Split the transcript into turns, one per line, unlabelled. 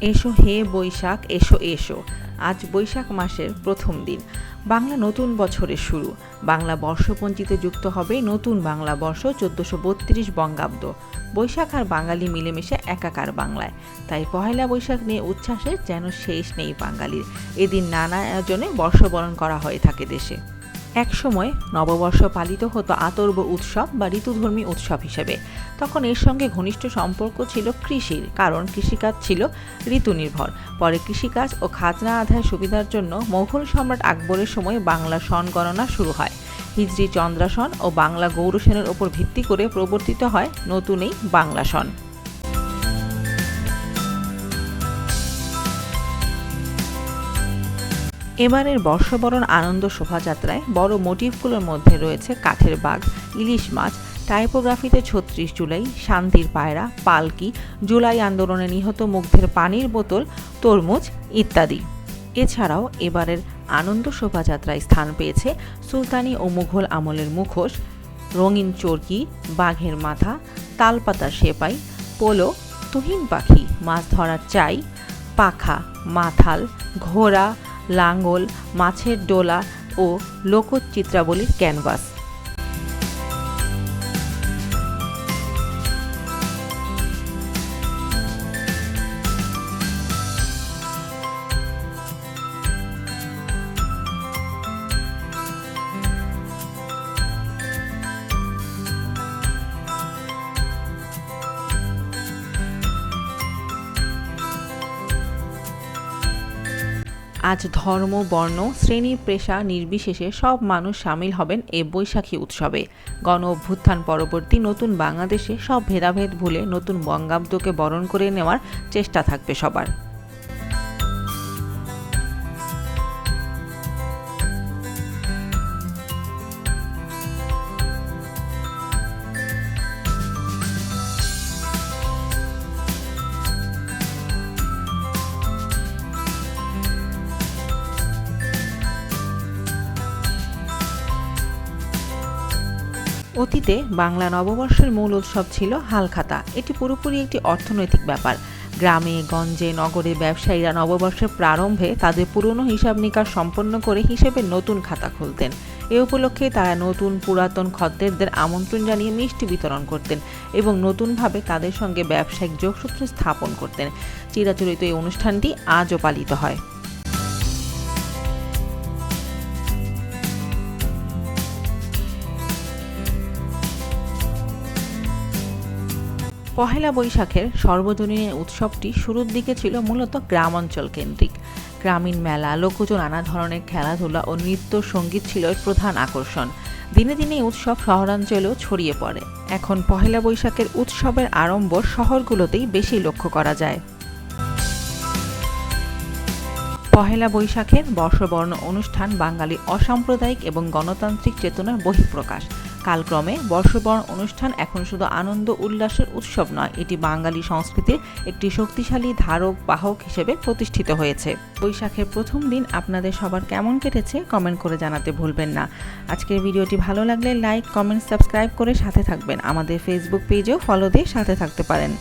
এসো হে বৈশাখ, এসো এসো। আজ বৈশাখ মাসের প্রথম দিন। বাংলা নতুন বছরের শুরু। বাংলা বর্ষপঞ্জিতে যুক্ত হবে নতুন বাংলা বর্ষ চোদ্দোশো বত্রিশ বঙ্গাব্দ। বৈশাখ আর বাঙালি মিলেমিশে একাকার বাংলায়। তাই পহেলা বৈশাখ নিয়ে উচ্ছ্বাসের যেন শেষ নেই বাঙালির। এদিন নানা আয়োজনে বর্ষবরণ করা হয়ে থাকে দেশে। একসময় নববর্ষ পালিত হতো আতর্ব উৎসব বা ঋতুধর্মী উৎসব হিসেবে। তখন এর সঙ্গে ঘনিষ্ঠ সম্পর্ক ছিল কৃষির, কারণ কৃষিকাজ ছিল ঋতু নির্ভর পরে কৃষিকাজ ও খাজনা আদায় সুবিধার জন্য মোঘল সম্রাট আকবরের সময় বাংলা সন গণনা শুরু হয়। হিজরি চন্দ্রাসন ও বাংলা গৌরসেনের ওপর ভিত্তি করে প্রবর্তিত হয় নতুন এই বাংলা সন। এবারের বর্ষবরণ আনন্দ শোভাযাত্রায় বড় মোটিভগুলোর মধ্যে রয়েছে কাঠের বাঘ, ইলিশ মাছ, টাইপোগ্রাফিতে ছত্রিশ জুলাই, শান্তির পায়রা, পালকি, জুলাই আন্দোলনে নিহত মুগ্ধের পানির বোতল, তরমুজ ইত্যাদি। এছাড়াও এবারের আনন্দ শোভাযাত্রায় স্থান পেয়েছে সুলতানি ও মুঘল আমলের মুখোশ, রঙিন চরকি, বাঘের মাথা তালপাতার সেপাই, পোলো, তুহিন পাখি, মাছ ধরার চাই, পাখা, মাথাল, ঘোড়া লাঙ্গল মাছের ডোলা ও লোকচিত্রাবলীর ক্যানভাস। আজ ধর্ম, বর্ণ, শ্রেণি, পেশা, নির্বিশেষে সব মানুষ সামিল হবেন এ বৈশাখী উৎসবে। গণ অভ্যুত্থান পরবর্তী নতুন বাংলাদেশে সব ভেদাভেদ ভুলে নতুন বঙ্গাব্দকে বরণ করে নেওয়ার চেষ্টা থাকবে সবার। অতীতে বাংলা নববর্ষের মূল উৎসব ছিল হালখাতা। এটি পুরোপুরি একটি অর্থনৈতিক ব্যাপার। গ্রামে, গঞ্জে, নগরে ব্যবসায়ীরা নববর্ষের প্রারম্ভে তাদের পুরনো হিসাব নিকাশ সম্পন্ন করে হিসেবে নতুন খাতা খুলতেন। এ উপলক্ষে তারা নতুন পুরাতন খদ্দেরদের আমন্ত্রণ জানিয়ে মিষ্টি বিতরণ করতেন এবং নতুনভাবে তাদের সঙ্গে ব্যবসায়িক যোগসূত্র স্থাপন করতেন। চিরাচরিত এই অনুষ্ঠানটি আজও পালিত হয়। পহেলা বৈশাখের সর্বজনীন উৎসবটি শুরুর দিকে ছিল মূলত গ্রামাঞ্চল কেন্দ্রিক। গ্রামীণ মেলা লোকজ নানা ধরনের খেলাধুলা ও নৃত্য সংগীত ছিল প্রধান আকর্ষণ। দিনে দিনে উৎসব শহরাঞ্চলেও ছড়িয়ে পড়ে। এখন পহেলা বৈশাখের উৎসবের আড়ম্বর শহরগুলোতেই বেশি লক্ষ্য করা যায়। পহেলা বৈশাখের বর্ষবর্ণ অনুষ্ঠান বাঙালি অসাম্প্রদায়িক এবং গণতান্ত্রিক চেতনার বহিঃপ্রকাশ। কালক্রমে বর্ষবরণ অনুষ্ঠান এখন শুধু আনন্দ উল্লাসের উৎসব নয়, এটি বাঙালি সংস্কৃতির একটি শক্তিশালী ধারক বাহক হিসেবে প্রতিষ্ঠিত হয়েছে। বৈশাখের প্রথম দিন আপনাদের সবার কেমন কেটেছে কমেন্ট করে জানাতে ভুলবেন না। আজকের ভিডিওটি ভালো লাগলে লাইক, কমেন্ট, সাবস্ক্রাইব করে সাথে থাকবেন। আমাদের ফেসবুক পেজেও ফলো দিয়ে সাথে থাকতে পারেন।